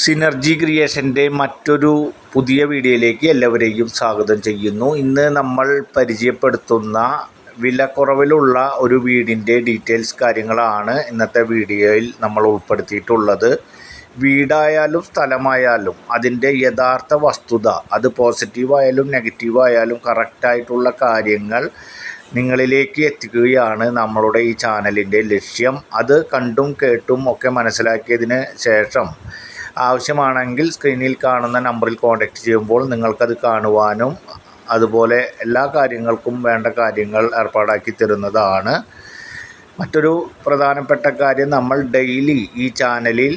Synergy ക്രിയേഷന്റെ മറ്റൊരു പുതിയ വീഡിയോയിലേക്ക് എല്ലാവരെയും സ്വാഗതം ചെയ്യുന്നു. ഇന്ന് നമ്മൾ പരിചയപ്പെടുത്തുന്ന വിലക്കുറവിലുള്ള ഒരു വീടിന്റെ ഡീറ്റെയിൽസ് കാര്യങ്ങളാണ് ഇന്നത്തെ വീഡിയോയിൽ നമ്മൾ ഉൾപ്പെടുത്തിയിട്ടുള്ളത്. വീടായാലും സ്ഥലമായാലും അതിന്റെ യഥാർത്ഥ വസ്തുത അത് പോസിറ്റീവായാലും നെഗറ്റീവായാലും കറക്റ്റായിട്ടുള്ള കാര്യങ്ങൾ നിങ്ങളിലേക്ക് എത്തിക്കുകയാണ് നമ്മളുടെ ഈ ചാനലിന്റെ ലക്ഷ്യം. അത് കണ്ടും കേട്ടും ഒക്കെ മനസ്സിലാക്കിയതിന് ശേഷം ആവശ്യമാണെങ്കിൽ സ്ക്രീനിൽ കാണുന്ന നമ്പറിൽ കോൺടാക്റ്റ് ചെയ്യുമ്പോൾ നിങ്ങൾക്കത് കാണുവാനും അതുപോലെ എല്ലാ കാര്യങ്ങൾക്കും വേണ്ട കാര്യങ്ങൾ ഏർപ്പാടാക്കി തരുന്നതാണ്. മറ്റൊരു പ്രധാനപ്പെട്ട കാര്യം നമ്മൾ ഡെയിലി ഈ ചാനലിൽ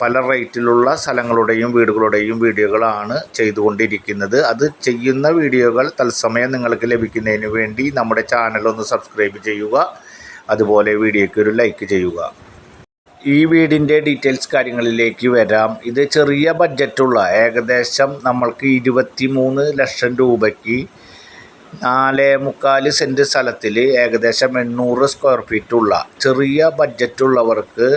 പല റേറ്റിലുള്ള സ്ഥലങ്ങളുടെയും വീടുകളുടെയും വീഡിയോകളാണ് ചെയ്തുകൊണ്ടിരിക്കുന്നത്. അത് ചെയ്യുന്ന വീഡിയോകൾ തത്സമയം നിങ്ങൾക്ക് ലഭിക്കുന്നതിന് വേണ്ടി നമ്മുടെ ചാനൽ ഒന്ന് സബ്സ്ക്രൈബ് ചെയ്യുക. അതുപോലെ വീഡിയോയ്ക്ക് ഒരു ലൈക്ക് ചെയ്യുക. ഈ വീടിന്റെ ഡീറ്റെയിൽസ് കാര്യങ്ങളിലേക്ക് വരാം. ഇത് ചെറിയ ബഡ്ജറ്റുള്ള ഏകദേശം നമ്മൾക്ക് ഇരുപത്തി മൂന്ന് ലക്ഷം രൂപയ്ക്ക് നാല് മുക്കാൽ സെന്റ് സ്ഥലത്തിൽ ഏകദേശം എണ്ണൂറ് സ്ക്വയർ ഫീറ്റുള്ള ചെറിയ ബഡ്ജറ്റുള്ളവർക്ക്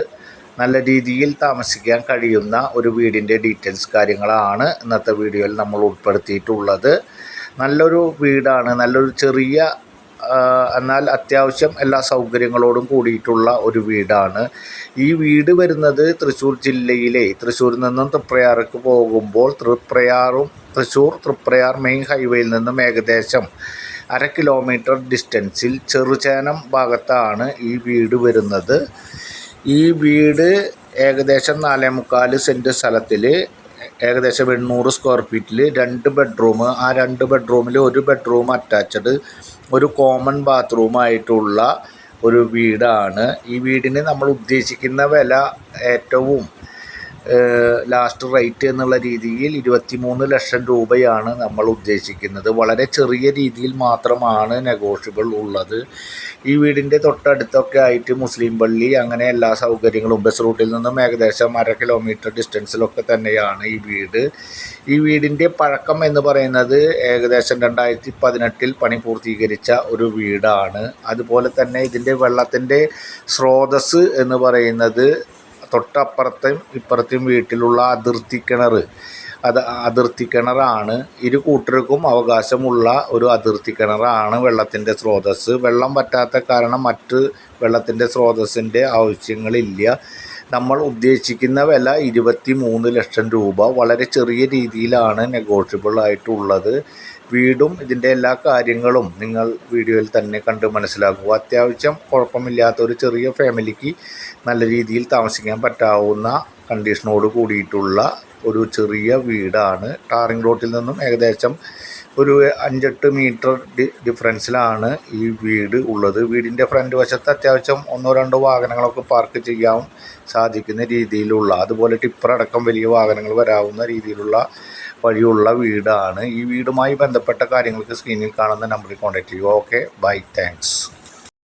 നല്ല രീതിയിൽ താമസിക്കാൻ കഴിയുന്ന ഒരു വീടിന്റെ ഡീറ്റെയിൽസ് കാര്യങ്ങളാണ് ഇന്നത്തെ വീഡിയോയിൽ നമ്മൾ ഉൾപ്പെടുത്തിയിട്ടുള്ളത്. നല്ലൊരു വീടാണ് നല്ലൊരു ചെറിയ എന്നാൽ അത്യാവശ്യം എല്ലാ സൗകര്യങ്ങളോടും കൂടിയിട്ടുള്ള ഒരു വീടാണ്. ഈ വീട് വരുന്നത് തൃശ്ശൂർ ജില്ലയിലെ തൃശ്ശൂരിൽ നിന്നും തൃപ്രയാറേക്ക് പോകുമ്പോൾ തൃപ്രയാറും തൃശ്ശൂർ തൃപ്രയാർ മെയിൻ ഹൈവേയിൽ നിന്നും ഏകദേശം അര കിലോമീറ്റർ ഡിസ്റ്റൻസിൽ ചെറുചേനം ഭാഗത്താണ് ഈ വീട് വരുന്നത്. ഈ വീട് ഏകദേശം നാലേ മുക്കാൽ സെന്റ് സ്ഥലത്തിൽ ഏകദേശം എണ്ണൂറ് സ്ക്വയർ ഫീറ്റിൽ രണ്ട് ബെഡ്റൂം ആ രണ്ട് ബെഡ്റൂമിൽ ഒരു ബെഡ്റൂം അറ്റാച്ച്ഡ് ഒരു കോമൺ ബാത്റൂമായിട്ടുള്ള ഒരു വീടാണ്. ഈ വീടിന് നമ്മൾ ഉദ്ദേശിക്കുന്ന വില ഏറ്റവും ലാസ്റ്റ് റേറ്റ് എന്നുള്ള രീതിയിൽ ഇരുപത്തി മൂന്ന് ലക്ഷം രൂപയാണ് നമ്മൾ ഉദ്ദേശിക്കുന്നത്. വളരെ ചെറിയ രീതിയിൽ മാത്രമാണ് നെഗോഷ്യബിൾ ഉള്ളത്. ഈ വീടിന്റെ തൊട്ടടുത്തൊക്കെ ആയിട്ട് മുസ്ലിം പള്ളി അങ്ങനെ എല്ലാ സൗകര്യങ്ങളും ബസ് റൂട്ടിൽ നിന്നും ഏകദേശം അര കിലോമീറ്റർ ഡിസ്റ്റൻസിലൊക്കെ തന്നെയാണ് ഈ വീട്. ഈ വീടിന്റെ പഴക്കം എന്ന് പറയുന്നത് ഏകദേശം രണ്ടായിരത്തി പതിനെട്ടിൽ പണി പൂർത്തീകരിച്ച ഒരു വീടാണ്. അതുപോലെ തന്നെ ഇതിന്റെ വെള്ളത്തിന്റെ സ്രോതസ്സ് എന്ന് പറയുന്നത് തൊട്ടപ്പുറത്തെയും ഇപ്പുറത്തെയും വീട്ടിലുള്ള അതിർത്തി കിണർ. അത് അതിർത്തി കിണറാണ്. ഇരു കൂട്ടർക്കും അവകാശമുള്ള ഒരു അതിർത്തി കിണറാണ് വെള്ളത്തിന്റെ സ്രോതസ്സ്. വെള്ളം പറ്റാത്ത കാരണം മറ്റ് വെള്ളത്തിന്റെ സ്രോതസ്സിന്റെ ആവശ്യങ്ങളില്ല. നമ്മൾ ഉദ്ദേശിക്കുന്ന വില ഇരുപത്തി മൂന്ന് ലക്ഷം രൂപ. വളരെ ചെറിയ രീതിയിലാണ് നെഗോഷ്യബിൾ ആയിട്ടുള്ളത്. വീടും ഇതിന്റെ എല്ലാ കാര്യങ്ങളും നിങ്ങൾ വീഡിയോയിൽ തന്നെ കണ്ട് മനസ്സിലാക്കുക. അത്യാവശ്യം കുഴപ്പമില്ലാത്ത ഒരു ചെറിയ ഫാമിലിക്ക് നല്ല രീതിയിൽ താമസിക്കാൻ പറ്റാവുന്ന കണ്ടീഷനോട് കൂടിയിട്ടുള്ള ഒരു ചെറിയ വീടാണ്. ടാറിംഗ് റോട്ടിൽ നിന്നും ഏകദേശം ഒരു അഞ്ചെട്ട് മീറ്റർ ഡി ഡിഫറൻസിലാണ് ഈ വീട് ഉള്ളത്. വീടിന്റെ ഫ്രണ്ട് വശത്ത് അത്യാവശ്യം ഒന്നോ രണ്ടോ വാഹനങ്ങളൊക്കെ പാർക്ക് ചെയ്യാൻ സാധിക്കുന്ന രീതിയിലുള്ള അതുപോലെ ടിപ്പർ അടക്കം വലിയ വാഹനങ്ങൾ വരാവുന്ന രീതിയിലുള്ള വഴിയുള്ള വീടാണ്. ഈ വീടുമായി ബന്ധപ്പെട്ട കാര്യങ്ങൾക്ക് സ്ക്രീനിൽ കാണുന്ന നമ്പറിൽ കോൺടാക്റ്റ് ചെയ്യുക. Okay bye thanks